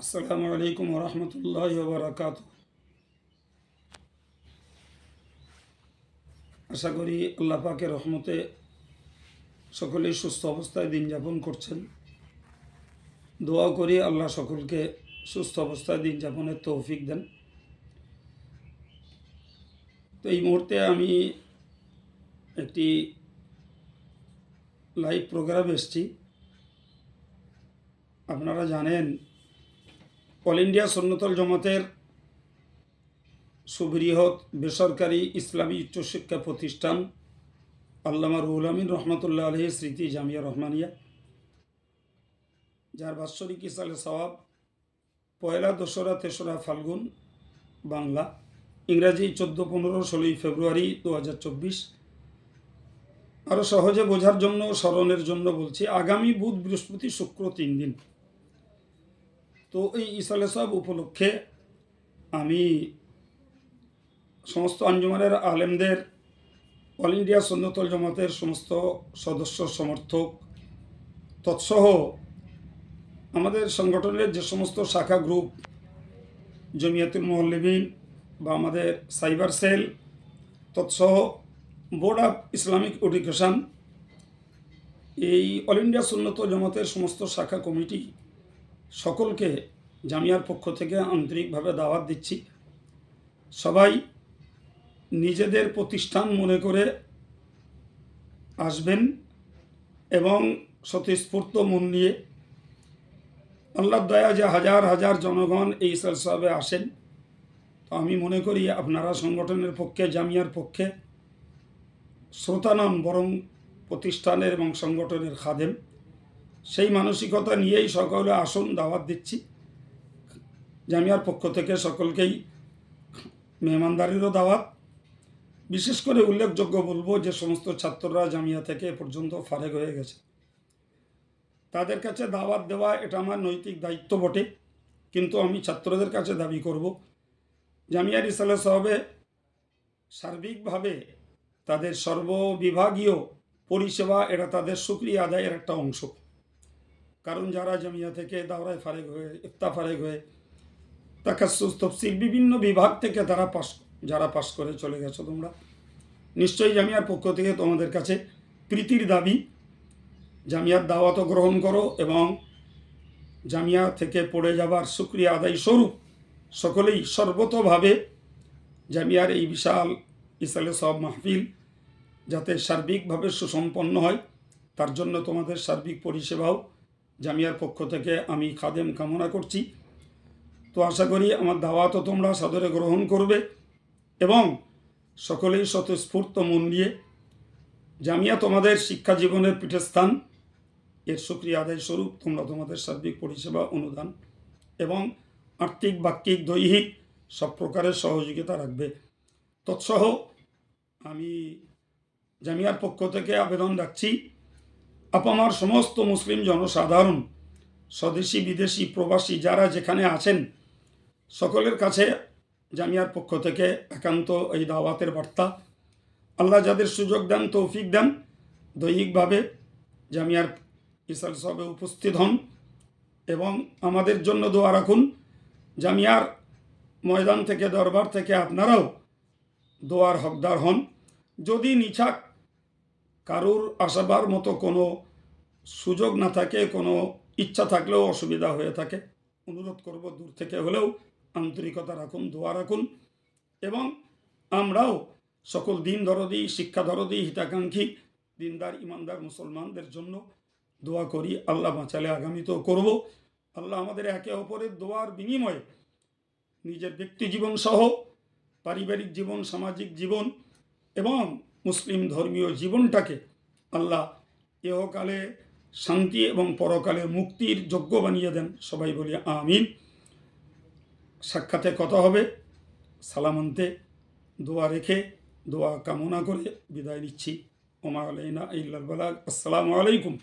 আসসালামু আলাইকুম রহমতুল্লাহ বারাকাত আশা করি আল্লাহ পাকের রহমতে সকলেই সুস্থ অবস্থায় দিন যাপন করছেন। দোয়া করি আল্লাহ সকলকে সুস্থ অবস্থায় দিন যাপনের তৌফিক দেন। তো এই মুহূর্তে আমি একটি লাইভ প্রোগ্রাম এসেছি। আপনারা জানেন, অল ইন্ডিয়া সন্ন্যতল জমাতের সুবৃহৎ বেসরকারি ইসলামী উচ্চশিক্ষা প্রতিষ্ঠান আল্লামা রুহুল আমিন রহমতুল্লাহ আলহি স্মৃতি জামিয়া রহমানিয়া, যার বাৎসরিক ইসালে সওয়াব পয়লা দোসরা তেসরা ফাল্গুন বাংলা, ইংরাজি চোদ্দ পনেরো ষোলোই ফেব্রুয়ারি দু হাজার চব্বিশ। আরও সহজে বোঝার জন্য, স্মরণের জন্য বলছি, আগামী বুধ বৃহস্পতি শুক্র তিন দিন। তো এই ইসালে সব উপলক্ষে আমি সমস্ত আঞ্জুমানের আলেমদের অল ইন্ডিয়া সন্ন্যতল জমাতের সমস্ত সদস্য, সমর্থক, তৎসহ আমাদের সংগঠনের যে সমস্ত শাখা গ্রুপ, জমিয়াতুল মহল্লিবিন বা আমাদের সাইবার সেল, তৎসহ বোর্ড অফ ইসলামিক এডুকেশন, এই অল ইন্ডিয়া সুন্নত জমাতের সমস্ত শাখা কমিটি সকলকে জামিয়ার পক্ষ থেকে আন্তরিকভাবে দাওয়াত দিচ্ছি। সবাই নিজেদের প্রতিষ্ঠান মনে করে আসবেন এবং স্বতঃস্ফূর্ত মন নিয়ে আল্লাহ দয়া যে হাজার হাজার জনগণ এই সাবে আসেন, তো আমি মনে করি আপনারা সংগঠনের পক্ষে, জামিয়ার পক্ষে শ্রোতা নন বরং প্রতিষ্ঠানের এবং সংগঠনের খাদেম। সেই মানসিকতা নিয়েই সকলে আসন দাওয়াত দিচ্ছি। জামিয়ার পক্ষ থেকে সকলকেই মেহমানদারিরও দাওয়াত। বিশেষ করে উল্লেখযোগ্য বলব যে সমস্ত ছাত্ররা জামিয়া থেকে এ পর্যন্ত ফারেক হয়ে গেছে। তাদের কাছে দাওয়াত দেওয়া এটা আমার নৈতিক দায়িত্ব বটে, কিন্তু আমি ছাত্রদের কাছে দাবি করব, জামিয়া রিসালে সাহেবে সার্বিকভাবে তাদের সর্ববিভাগীয় পরিষেবা এটা তাদের সুক্রিয়া আদায়ের একটা অংশ। কারণ যারা জামিয়া থেকে দাওরায় ফারেক হয়ে, ইফতা ফারেক হয়ে তাকাসুস তফসিল বিভিন্ন বিভাগ থেকে তারা পাশ, যারা পাশ করে চলে গেছো তোমরা। নিশ্চয়ই জামিয়ার পক্ষ থেকে তোমাদের কাছে প্রীতির দাবি, জামিয়ার দাওয়াত গ্রহণ করো এবং জামিয়া থেকে পড়ে যাবার সুক্রিয়া আদায় স্বরূপ সকলেই সর্বতভাবে জামিয়ার এই বিশাল ইসালে সব মাহফিল যাতে সার্বিকভাবে সুসম্পন্ন হয়, তার জন্য তোমাদের সার্বিক পরিষেবাও জামিয়ার পক্ষ থেকে আমি খাদেম কামনা করছি। তো আশা করি আমার দাওয়াতও তোমরা সাদরে গ্রহণ করবে এবং সকলেই স্বতঃস্ফূর্ত মন নিয়ে জামিয়া তোমাদের শিক্ষা জীবনের পীঠস্থান। এর সুক্রিয়া আদায় স্বরূপ তোমরা তোমাদের সার্বিক পরিষেবা অনুদান এবং আর্থিক, বাক্যিক, দৈহিক সব প্রকারের সহযোগিতা রাখবে। তৎসহ আমি জামিয়ার পক্ষ থেকে আবেদন রাখছি। আপামার সমস্ত মুসলিম জনসাধারণ, স্বদেশি, বিদেশি, প্রবাসী যারা যেখানে আছেন, সকলের কাছে জামিয়ার পক্ষ থেকে একান্ত এই দাওয়াতের বার্তা। আল্লাহ যাদের সুযোগ দেন, তৌফিক দেন, দৈহিকভাবে জামিয়ার ইসাল সবে উপস্থিত হন এবং আমাদের জন্য দোয়া রাখুন। জামিয়ার ময়দান থেকে, দরবার থেকে আপনারাও দোয়ার হকদার হন। যদি নিছাক কারুর আসাবার মতো কোনো সুযোগ না থাকে, কোনো ইচ্ছা থাকলেও অসুবিধা হয়ে থাকে। অনুরোধ করব দূর থেকে হলেও আন্তরিকতা রাখুন, দোয়া রাখুন এবং আমরাও সকল দিন দরদি, শিক্ষা দরদি, হিতাকাঙ্ক্ষী, দিনদার, ইমানদার মুসলমানদের জন্য দোয়া করি। আল্লাহ বাঁচালে আগামীতেও করব। আল্লাহ আমাদের একে অপরের দোয়ার বিনিময়ে নিজের ব্যক্তি জীবন সহ পারিবারিক জীবন, সামাজিক জীবন এবং মুসলিম ধর্মীয় জীবনটাকে আল্লাহ এহকালে শান্তি এবং পরকালে মুক্তির যোগ্য বানিয়ে দেন। সবাই বলি আমিন। সাক্ষাতে কথা হবে। সালামন্তে দোয়া রেখে দোয়া কামনা করে বিদায় নিচ্ছি। ওমা আলাইনা ইল্লাল বালাগ। আসসালামু আলাইকুম।